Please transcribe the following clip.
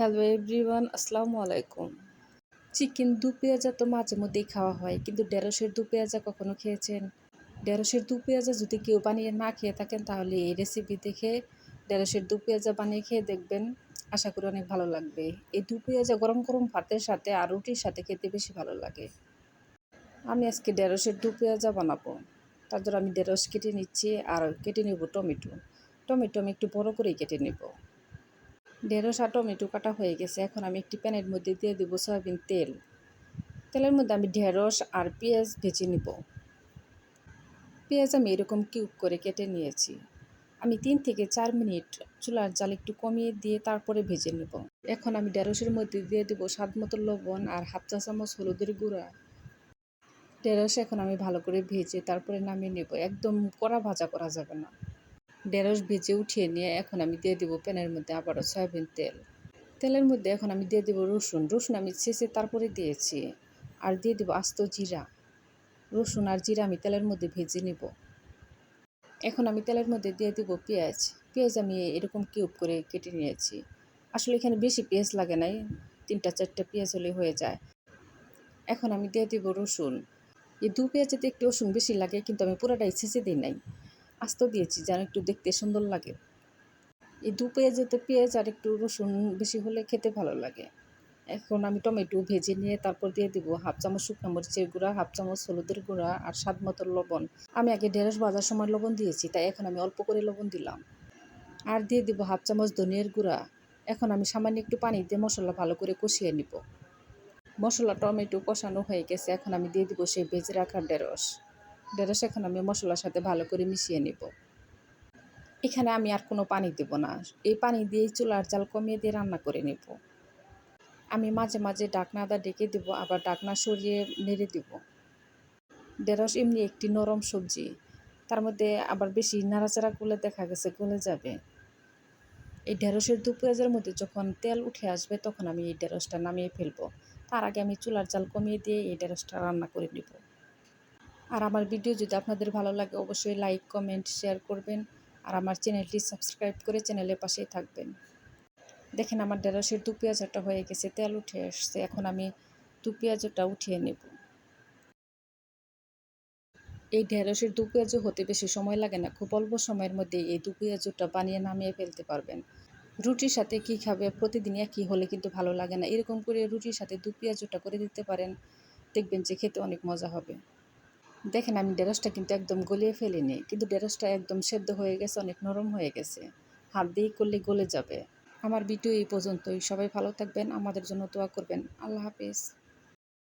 Hello everyone, আসসালামু আলাইকুম। Chicken দু পেঁয়াজা তো মাঝে মধ্যেই খাওয়া হয়, কিন্তু ঢেঁড়সের দু পেঁয়াজা কখনো খেয়েছেন? ঢেঁড়সের দু পেঁয়াজা যদি কেউ বানিয়ে না খেয়ে থাকেন, তাহলে এই রেসিপি দেখে ঢেঁড়সের দু পেঁয়াজা বানিয়ে খেয়ে দেখবেন। আশা করি অনেক ভালো লাগবে। এই দু পেঁয়াজা গরম গরম ভাতের সাথে আর রুটির সাথে খেতে বেশি ভালো লাগে। আমি আজকে ঢেঁড়সের দু পেঁয়াজা বানাবো। তার জন্য আমি ঢেঁড়স কেটে নিচ্ছি আর কেটে নেব টমেটো। টমেটো আমি একটু বড় করেই কেটে নেব। ঢেঁড়স আর টমেটো কাটা হয়ে গেছে। এখন আমি একটি প্যানের মধ্যে দিয়ে দেবো সয়াবিন তেল। তেলের মধ্যে আমি ঢেঁড়স আর পেঁয়াজ ভেজে নিব। পেঁয়াজ আমি এরকম কিউব করে কেটে নিয়েছি। আমি তিন থেকে চার মিনিট চুলার জাল একটু কমিয়ে দিয়ে তারপরে ভেজে নেব। এখন আমি ঢেঁড়সের মধ্যে দিয়ে দেবো স্বাদ মতো লবণ আর হাফ চা চামচ হলুদের গুঁড়া। ঢেঁড়স এখন আমি ভালো করে ভেজে তারপরে নামিয়ে নেব। একদম কড়া ভাজা করা যাবে না। ঢেঁড়স ভেজে উঠিয়ে নিয়ে এখন আমি দিয়ে দেবো প্যানের মধ্যে আবারও সয়াবিন তেল। তেলের মধ্যে এখন আমি দিয়ে দেবো রসুন। রসুন আমি শেষে তারপরে দিয়েছি। আর দিয়ে দেবো আস্ত জিরা। রসুন আর জিরা আমি তেলের মধ্যে ভেজে নেব। এখন আমি তেলের মধ্যে দিয়ে দেবো পেঁয়াজ। পেঁয়াজ আমি এরকম কিউব করে কেটে নিয়েছি। আসলে এখানে বেশি পেঁয়াজ লাগে নাই। তিনটা, চারটা পেঁয়াজ হলে হয়ে যায়। এখন আমি দিয়ে দেবো রসুন। এই দু পেঁয়াজেতে একটু রসুন বেশি লাগে, কিন্তু আমি পুরোটাই ছেঁচে দিই নাই। আস্ত দিয়েছি যেন একটু দেখতে সুন্দর লাগে। এই দু পেঁয়াজেতে পেঁয়াজ আর একটু রসুন বেশি হলে খেতে ভালো লাগে। এখন আমি টমেটো ভেজে নিয়ে তারপর দিয়ে দেবো হাফ চামচ শুকনো মরিচের গুঁড়া, হাফ চামচ হলুদের গুঁড়া আর স্বাদ মতো লবণ। আমি আগে ঢেঁড়স ভাজার সময় লবণ দিয়েছি, তাই এখন আমি অল্প করে লবণ দিলাম। আর দিয়ে দিব হাফ চামচ ধনিয়ার গুঁড়া। এখন আমি সামান্য একটু পানি দিয়ে মশলা ভালো করে কষিয়ে নিব। মশলা টমেটো কষানো হয়ে গেছে, এখন আমি দিয়ে দিব সেই ভেজে রাখা ঢেঁড়স। ঢেঁড়স এখন আমি মশলার সাথে ভালো করে মিশিয়ে নিব। এখানে আমি আর কোনো পানি দেব না। এই পানি দিয়েই চুলার জাল কমিয়ে দিয়ে রান্না করে নেব। আমি মাঝে মাঝে ডাকনা আদা ডেকে দেব, আবার ডাকনা সরিয়ে নেড়ে দেব। ঢেঁড়স এমনি একটি নরম সবজি, তার মধ্যে আবার বেশি নাড়াচাড়া করলে দেখা গেছে গলে যাবে। এই ঢেঁড়সের দু পেঁয়াজের মধ্যে যখন তেল উঠে আসবে, তখন আমি এই ঢেঁড়সটা নামিয়ে ফেলব। তার আগে আমি চুলার জাল কমিয়ে দিয়ে এই ঢেঁড়সটা রান্না করে নেব। আর আমার ভিডিও যদি আপনাদের ভালো লাগে, অবশ্যই লাইক কমেন্ট শেয়ার করবেন। আর আমার চ্যানেলটি সাবস্ক্রাইব করে চ্যানেলের পাশেই থাকবেন। দেখেন আমার ঢেঁড়সের দু পেঁয়াজটা হয়ে গেছে, তেল উঠে আসছে। এখন আমি দু পেঁয়াজটা উঠিয়ে নেব। এই ঢেঁড়সের দু পেঁয়াজও হতে বেশি সময় লাগে না, খুব অল্প সময়ের মধ্যে এই দু পেঁয়াজটা বানিয়ে নামিয়ে ফেলতে পারবেন। রুটির সাথে কি খাবে, প্রতিদিন একই হলে কিন্তু ভালো লাগে না। এরকম করে রুটির সাথে দু পেঁয়াজটা করে দিতে পারেন, দেখবেন যে খেতে অনেক মজা হবে। দেখেন, আমি ঢেঁড়সটা কিন্তু একদম গলিয়ে ফেলিনি। কিন্তু ঢেঁড়সটা একদম সেদ্ধ হয়ে গেছে, অনেক নরম হয়ে গেছে। হাত দিয়ে করলে গলে যাবে। আমার ভিডিও এই পর্যন্তই। সবাই ভালো থাকবেন, আমাদের জন্য দোয়া করবেন। আল্লাহ হাফিজ।